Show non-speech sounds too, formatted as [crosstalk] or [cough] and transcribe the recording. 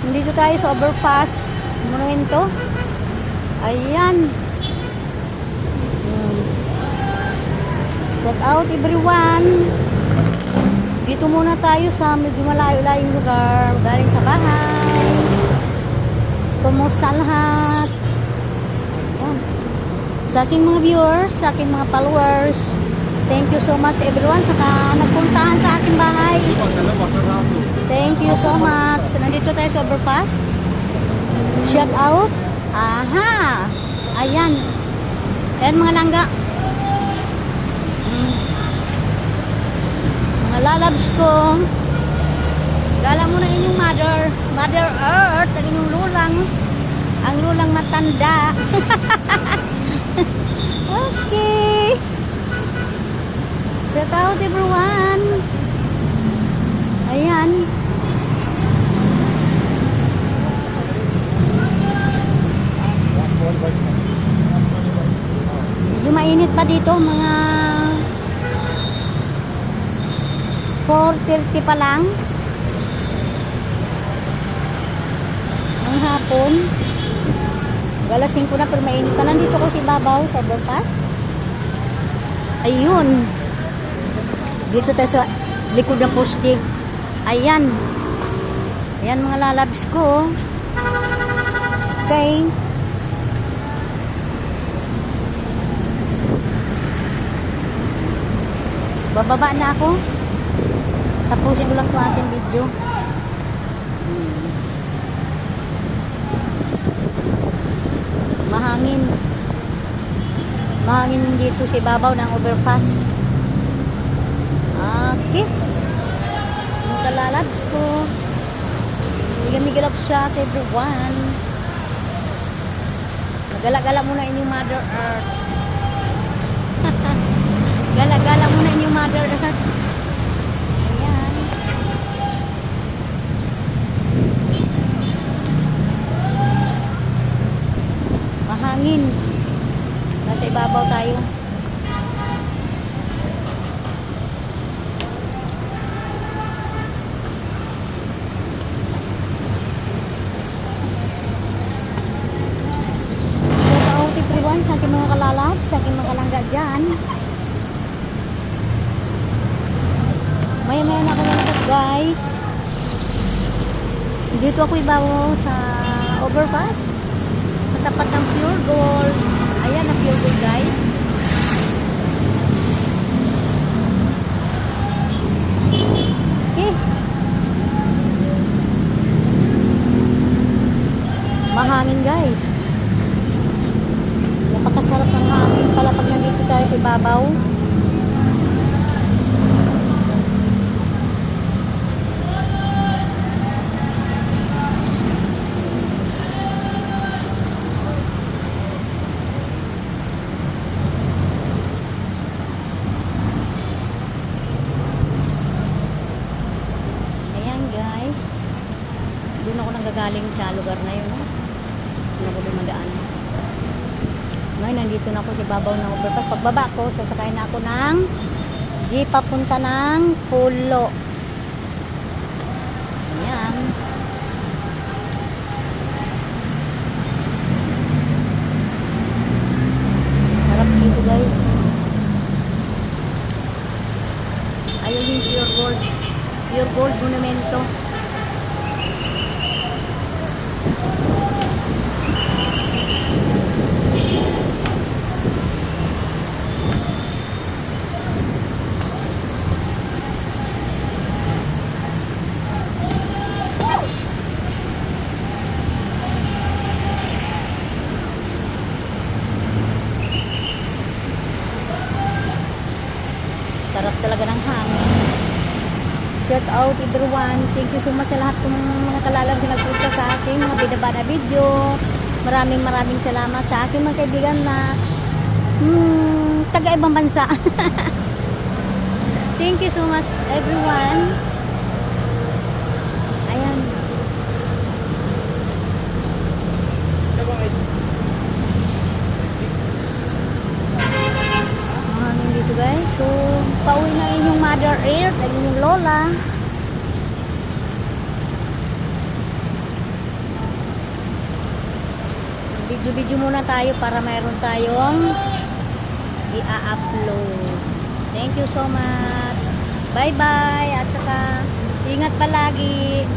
Nandito tayo sa overpass monumento. Ayan. Hmm. Shout out everyone. Dito muna tayo sa medyo malayo-layong lugar. Galing sa bahay. Kumusta lahat? Sa aking mga viewers, sa aking mga followers, thank you so much everyone sa nagpuntahan sa aking bahay. Thank you so much. Nandito tayo sa overpass. Shout out. Aha! Ayan. Ayan mga langga. Mm. Mga lalabs ko. Gala mo na inyong mother. Mother Earth. Ang inyong lulang. Ang lulang matanda. [laughs] okay. Shout out everyone. Ayan. Medyo mainit pa dito, mga 4.30 pa lang. Ang hapon. Alas 5 na pero mainit pa. Nandito ko si Babaw sa overpass. Ayun. Dito tayo sa likod ng poste. Ayan. Ayan mga lalabs ko. Okay. Bababa na ako. Tapusin ko lang itong ating video. Hmm. Mahangin. Mahangin dito sa ibabaw ng overpass. Okay. Yung kalalabs ko. Migamigilap siya everyone. Gala-gala muna inyong Mother Earth. Gala-gala muna inyong Mother Earth. Ayan. Mahangin. Nasa ibabaw tayo. Everyone sa aking mga kalalab, sa aking mga kalangga dyan. Maya maya na ako nalabas guys. Dito ako ibabaw sa overpass. Sa tapat ng pure gold. Ayan ang pure gold guys. Okay. Mahangin guys. Napakasarap ng hangin pala pag nandito tayo sa ibabaw. Ayan guys. Nanggagaling sa lugar na yun. Doon ako dumadaan. Ngayon, nandito na ako sa babaw ng overpass. Pagbaba ko, sasakay na ako ng jeep papunta ng Pulo. Ayan. Sarap dito guys. Ayun yung pure gold. Pure gold monumento. Sarap talaga ng hangin. Shout out everyone. Thank you so much sa lahat ng mga kalalang na nagpunta sa akin, mga binaba na video. Maraming maraming salamat sa aking mga kaibigan na hmm, taga ibang bansa. [laughs] Thank you so much everyone. inyong mother earth, ang inyong lola. Video-video muna tayo para mayroon tayong i-upload. Thank you so much. Bye-bye at saka ingat palagi.